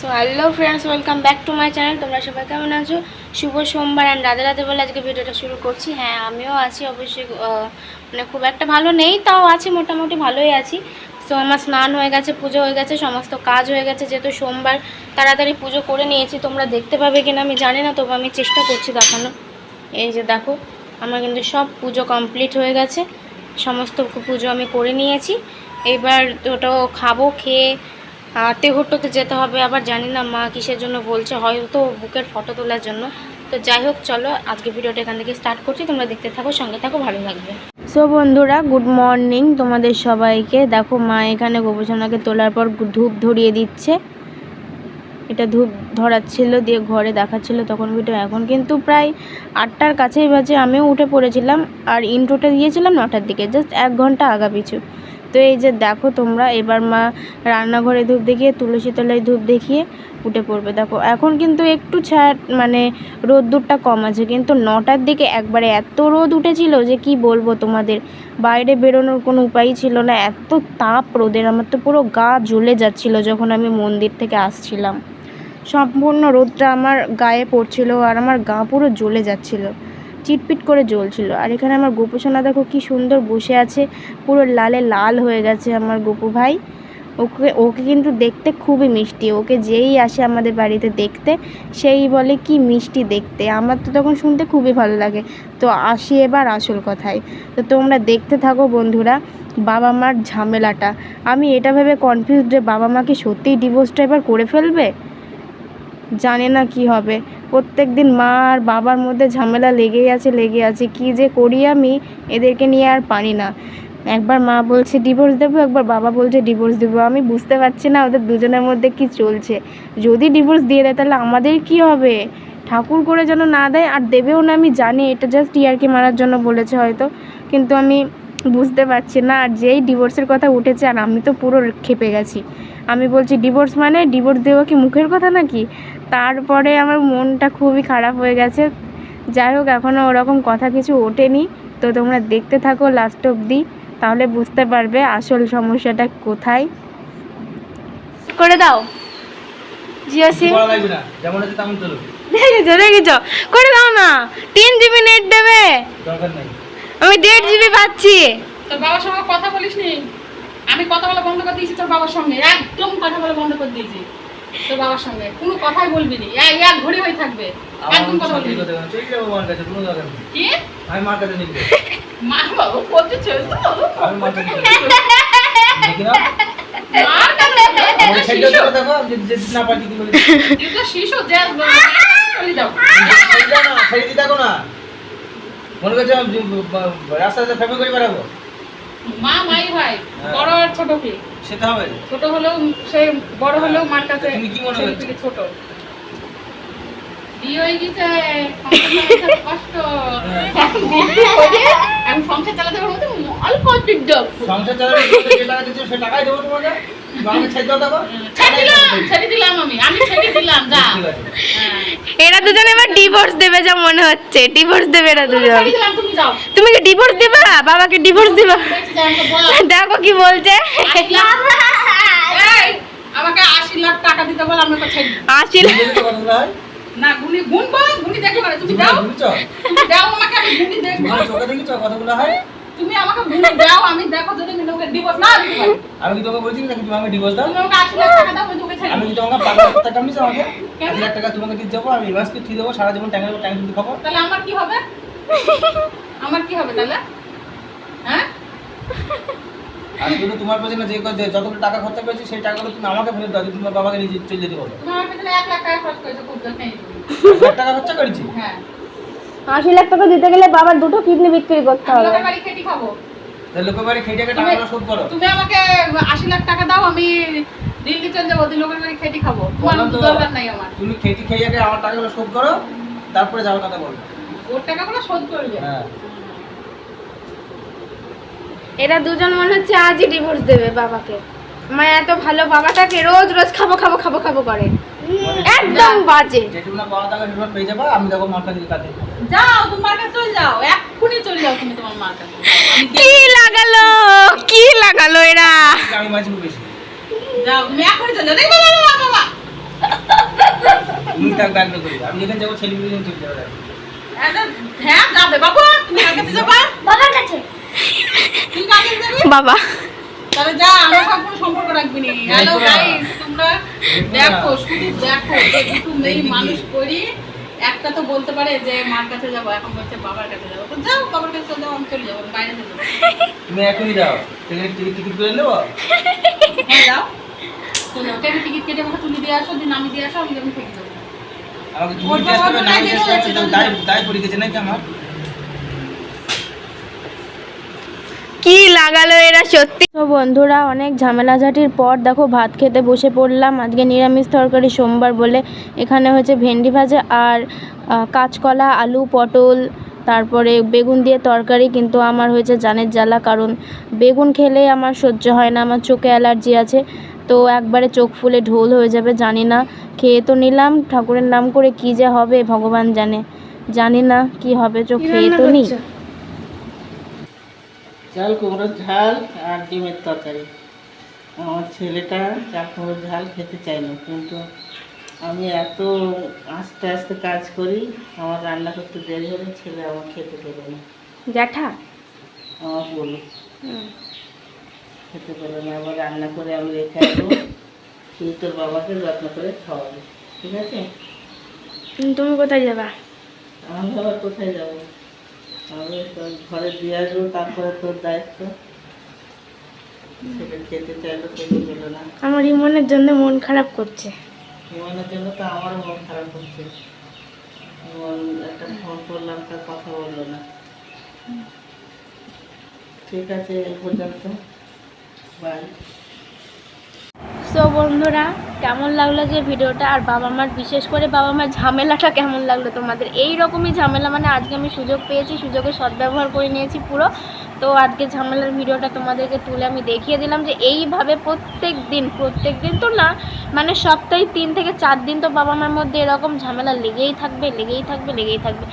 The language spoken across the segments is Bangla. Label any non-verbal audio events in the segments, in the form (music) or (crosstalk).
So hello friends welcome back to my channel তোমরা সবাই কেমন আছো? শুভ সোমবার অ্যান্ড রাধে রাধে বলে আজকে ভিডিওটা শুরু করছি। হ্যাঁ আমিও আছি অবশ্যই মানে খুব একটা ভালো নেই, তাও আছি, মোটামুটি ভালোই আছি। সো আমার স্নান হয়ে গেছে, পুজো হয়ে গেছে, সমস্ত কাজ হয়ে গেছে, যেহেতু সোমবার তাড়াতাড়ি পুজো করে নিয়েছি, তোমরা দেখতে পাবে কিনা আমি জানি না, তবু আমি চেষ্টা করছি দেখানো এই যে দেখো, আমার কিন্তু সব পুজো কমপ্লিট হয়ে গেছে, সমস্ত পুজো আমি করে নিয়েছি। এবার ওটাও খাব, খেয়ে তেহট্টতে যেতে হবে, আবার জানি না মা কিসের জন্য বলছে, হয়তো বুকের ফটো তোলার জন্য। তো যাই হোক, চলো আজকে ভিডিওটা এখান থেকে স্টার্ট করছি, তোমরা দেখতে থাকো, সঙ্গে থাকো, ভালো লাগবে। সো বন্ধুরা গুড মর্নিং তোমাদের সবাইকে। দেখো মা এখানে গোপসোনাকে তোলার পর ধূপ ধরিয়ে দিচ্ছে। এটা ধূপ ধরাচ্ছিল, দিয়ে ঘরে দেখাচ্ছিল তখন ভিডিও এখন কিন্তু প্রায় আটটার কাছেই বাজে। আমিও উঠে পড়েছিলাম, আর ইন্ট্রোটা দিয়েছিলাম নটার দিকে জাস্ট এক ঘণ্টা আগা পিছু। তো এই যে দেখো তোমরা, এবার মা রান্নাঘরে ধূপ দেখিয়ে, তুলসী তলায় ধূপ দেখিয়ে উঠে পড়বে। দেখো, এখন কিন্তু একটু ছাড় মানে রোদ্দুরটা কম আছে, কিন্তু নটার দিকে একবারে এত রোদ উঠেছিল যে কি বলব তোমাদের? বাইরে বেরোনোর কোনো উপায়ই ছিল না, এত তাপ রোদের, আমার তো পুরো গা জ্বলে যাচ্ছিল যখন আমি মন্দির থেকে আসছিলাম। সম্পূর্ণ রোদটা আমার গায়ে পড়ছিল আর আমার গা পুরো জ্বলে যাচ্ছিল। চিটপিট করে জ্বলছিল। আর এখানে আমার গোপুসোনা দেখো কি সুন্দর বসে আছে, পুরো লালে লাল হয়ে গেছে আমার গোপু ভাই। ওকে ওকে কিন্তু দেখতে খুবই মিষ্টি। ওকে যেই আসে আমাদের বাড়িতে দেখতে, সেই বলে কি মিষ্টি দেখতে। আমার তো তখন শুনতে খুবই ভালো লাগে। তো আসি এবার আসল কথায়। তো তোমরা দেখতে থাকো বন্ধুরা বাবা মার ঝামেলাটা। আমি এটা ভেবে কনফিউজ যে বাবা মাকে সত্যিই ডিভোর্সটা এবার করে ফেলবে? জানে না কি হবে। প্রত্যেক দিন মা আর বাবার মধ্যে ঝামেলা লেগেই আছে লেগে আছে। কি যে করি আমি, এদেরকে নিয়ে আর পারি না। একবার মা বলছে ডিভোর্স দেবো? একবার বাবা বলছে ডিভোর্স দেবো। আমি বুঝতে পারছি না ওদের দুজনের মধ্যে কি চলছে। যদি ডিভোর্স দিয়ে দেয়, তাহলে আমাদের কি হবে? ঠাকুর করে যেন না দেয়, আর দেবেও না, আমি জানি। এটা জাস্ট ইয়ারকি মারার জন্য বলেছে হয়তো। কিন্তু আমি বুঝতে পারছি না, আর যেই ডিভোর্সের কথা উঠেছে, আর আমি তো পুরো খেপে গেছি। আমি বলছি ডিভোর্স মানে? ডিভোর্স দেওয়া কি মুখের কথা নাকি? তারপরে আমার মনটা খুবই খারাপ হয়ে গেছে। যাই হোক এখনও ওরকম কথা কিছু ওঠেনি। তো তোমরা দেখতে থাকো লাস্ট অবধি তাহলে বুঝতে পারবে আসল সমস্যাটা কোথায়। করে দাও। জিও সিম। করা লাগবে না যেমন আছে তেমন চলো। দেখেছ দেখেছ? করে দাও না। তিন জিবি নেট দেবে। আমি দেড় জিবি পাচ্ছি। তোর বাবার সঙ্গে কথা বলিস নি আমি কথা বলা বন্ধ করে দিয়েছি তোর বাবার সঙ্গে একদম কথা বলা বন্ধ করে দিয়েছি তোর বাবার সঙ্গে কোনো কথাই বলবি নি। এক ঘড়ি হয়ে থাকবে। একদম কথা বলবি কি? আমি মার কাছে নিবো। (laughs) মা বাবু চলতো আমি মার কাছে মার কাছে শিশু। যে চলে যাও। ছেড়ে দাও না মনে করছে রাস্তাতে ফেমে করে বেড়াবো। মা মাই ভাই ছোট কি? সেটা হবে? ছোট হলেও সে বড় হলেও মার কাছে তুমি কি মনে করছ? ছোট। বিয়ে হয়ে গেছে কষ্ট। হ্যাঁ। এখন সংসার চালাতে পারব অল্প সংসার চালাতে যে টাকা দিচ্ছ সে টাকাই দেবো তোমাকে? এরা দুজন এবার ডিভোর্স দেবে যা মনে হচ্ছে ডিভোর্স দেবে এরা দুজন। তুমি কি ডিভোর্স দিবা? বাবাকে ডিভোর্স দিবা? দেখো কি বলছে। আশি আমাকে আশি লাখ টাকা দিতে বল আমি না গুনি গুনবো গুনি দেখে পারে তুমি দাও। তুমি দাও আমাকে আমি গুনি দেখব। কতগুলো হয় তুমি আমাকে গুনি দাও আমি দেখো যদি আমি ওকে ডিভোর্স না দিতে পারি। আমি কি তোমাকে বলছি নাকি তুমি আমাকে ডিভোর্স দাও? তুমি আমাকে আশি লাখ টাকা দাও আমি তোকে ছেড়ে আমি। কি তোমাকে পাগল করতে কামিয়েছি আমাকে? কেন? এক লাখ টাকা তোমাকে দিয়ে যাব আমি এভাসকে ঠিক দেবো সারা জীবন ট্যাঙ্কের ট্যাঙ্ক তুলতে খাব। তাহলে আমার কি হবে? আমার কি হবে তাহলে? হ্যাঁ? আর শুধু তোমার পেছনে যে যে যতগুলো টাকা খরচা করেছি সেই টাকাগুলো তুমি আমাকে ফেরত দাও তোমার বাবাকে নিয়ে চলে যেতে বলো তুমি আমার পেছনে এক লাখ টাকা খরচ করেছ খুব জন্য এক লাখ টাকা খরচা করেছি? হ্যাঁ। আশি লাখ টাকা দিতে গেলে বাবার দুটো কিডনি বিক্রি করতে হবে। লোকের বাড়ি খেটি খাব। লোকের বাড়ি খেয়ে টাকা শোধ করো। তুমি আমাকে আশি লাখ টাকা দাও আমি দিল্লি চলে যাব লোকের বাড়ি খেটি খাব। তোমার দরকার নাই আমার। তুমি খেতে খেয়ে আগে আমার টাকাগুলো শোধ করো তারপরে যাওয়ার কথা বলব। ওর টাকাগুলো শোধ করবে। হ্যাঁ। এরা দুজন মনে হচ্ছে আজই ডিভোর্স দেবে বাবাকে। মানে এত ভালো বাবাটাকে রোজ রোজ খাব খাব খাব খাব করে। একদম বাজে। যেটুকু না পাওয়া টাকা সেটুকু পেয়ে যাব আমি দেখো মার কাছে কাটে যাও তোমার কাছে চলে যাও। এক্ষুনি চলে যাও তুমি তোমার মার কাছে। কি লাগালো? কি লাগালো এরা? আমি মাঝে বেশি। যাও তুমি এক্ষুনি চলে যাও। দেখবে বাবা বাবা তুমি তাকে ডাকবে করি আমি যেখানে যাব ছেলে মিলে চলে যাব। হ্যাঁ যাবে বাবু। তুমি কার কাছে যাবা? বাবার কাছে। তুই কার কাছে যাবি? বাবা। তাহলে যা আমার সব কোনো সম্পর্ক রাখবি নি। হ্যালো গাইস তোমরা দেখো শুধু দেখো। যে দুটো মেয়ে মানুষ করি একটা তো বলতে পারে যে মার কাছে যাব এখন বলছে বাবার কাছে যাব। তো যাও বাবার কাছে চলে যাও আমি চলে যাব বাইরে চলে যাব। তুমি এখনই যাও ট্রেনের টিকিট টিকিট করে নেব? হ্যাঁ যাও। ট্রেনের টিকিট কেটে আমাকে তুলে দিয়ে আসো দিন আমি দিয়ে আসো আমি যেমন থেকে যাব। আমাকে তুমি দিয়ে আসতে হবে না দিয়ে আসতে হবে দায় দায় পড়ে গেছে নাকি আমার? কি লাগালো এরা সত্যি? বন্ধুরা অনেক ঝামেলাঝাটির পর দেখো ভাত খেতে বসে পড়লাম। আজকে নিরামিষ তরকারি সোমবার বলে এখানে হয়েছে ভেন্ডি ভাজা আর কাঁচকলা আলু পটল তারপরে বেগুন দিয়ে তরকারি কিন্তু আমার হয়েছে জানের জ্বালা কারণ বেগুন খেলে আমার সহ্য হয় না আমার চোখে অ্যালার্জি আছে। তো একবারে চোখ ফুলে ঢোল হয়ে যাবে জানি না খেয়ে তো নিলাম ঠাকুরের নাম করে কি যে হবে ভগবান জানে। জানি না কি হবে চোখ খেয়ে তো নিই। চাল কুমড়োর ঝাল আর ডিমের তরকারি। আমার ছেলেটা চাল কুমড়োর ঝাল খেতে চায় না কিন্তু আমি এত আস্তে আস্তে কাজ করি আমার রান্না করতে দেরি হলে ছেলে আমার খেতে দেবে না। জ্যাঠা? আমার বলি খেতে পারে না আবার রান্না করে আমি রেখে আসব। তুই তোর বাবাকে যত্ন করে খাওয়াবি ঠিক আছে? তুমি কোথায় যাবা? আমি আবার কোথায় যাব? আমি তোর ঘরে দিয়ে আসব তারপরে তোর দায়িত্ব। ছেলে খেতে চাইলো খেতে পেল না। আমার ইমনের জন্য মন খারাপ করছে। বিমানের জন্য তো আমারও মন খারাপ হচ্ছে ইমন একটা ফোন করলাম তার কথা বলল না। ঠিক আছে এই পর্যন্ত। বাই সো বন্ধুরা কেমন লাগল যে ভিডিওটা? আর বাবা মার, বিশেষ করে বাবা মার ঝামেলাটা কেমন লাগল তোমাদের? এই রকমই ঝামেলা মানে আজকে আমি সুযোগ পেয়েছি, সুযোগের সদ্ব্যবহার করে নিয়েছি পুরো। তো আজকে ঝামেলার ভিডিওটা তোমাদেরকে তুলে আমি দেখিয়ে দিলাম যে এইভাবে প্রত্যেক দিন প্রত্যেক দিন তো না মানে সপ্তাহে তিন থেকে চার দিন তো বাবা মার মধ্যে এরকম ঝামেলা লেগেই থাকবে লেগেই থাকবে লেগেই থাকবে।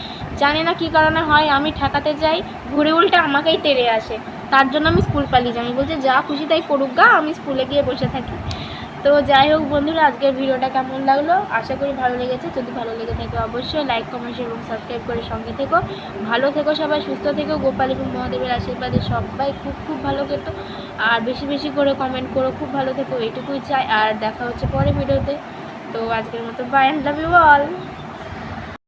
জানি না কী কারণে হয়, আমি ঠেকাতে যাই, ঘুরে উল্টে আমাকেই তেড়ে আসে। তার জন্য আমি স্কুল পালিয়ে যাই। আমি বলছি, যা খুশি তাই করুক গা, আমি স্কুলে গিয়ে বসে থাকি। তো যাই হোক বন্ধুরা, আজকের ভিডিওটা কেমন লাগল? আশা করি ভালো লেগেছে। যদি ভালো লেগে থাকে অবশ্যই লাইক কমেন্ট এবং সাবস্ক্রাইব করে সঙ্গে থেকো। ভালো থেকো সবাই, সুস্থ থেকো। গোপাল এবং মহাদেবের আশীর্বাদে সবাই খুব খুব ভালো খেতো আর বেশি বেশি করে কমেন্ট করো, খুব ভালো থেকো। এইটুকুই চাই। আর দেখা হচ্ছে পরে ভিডিওতে। তো আজকের মতো bye and love you all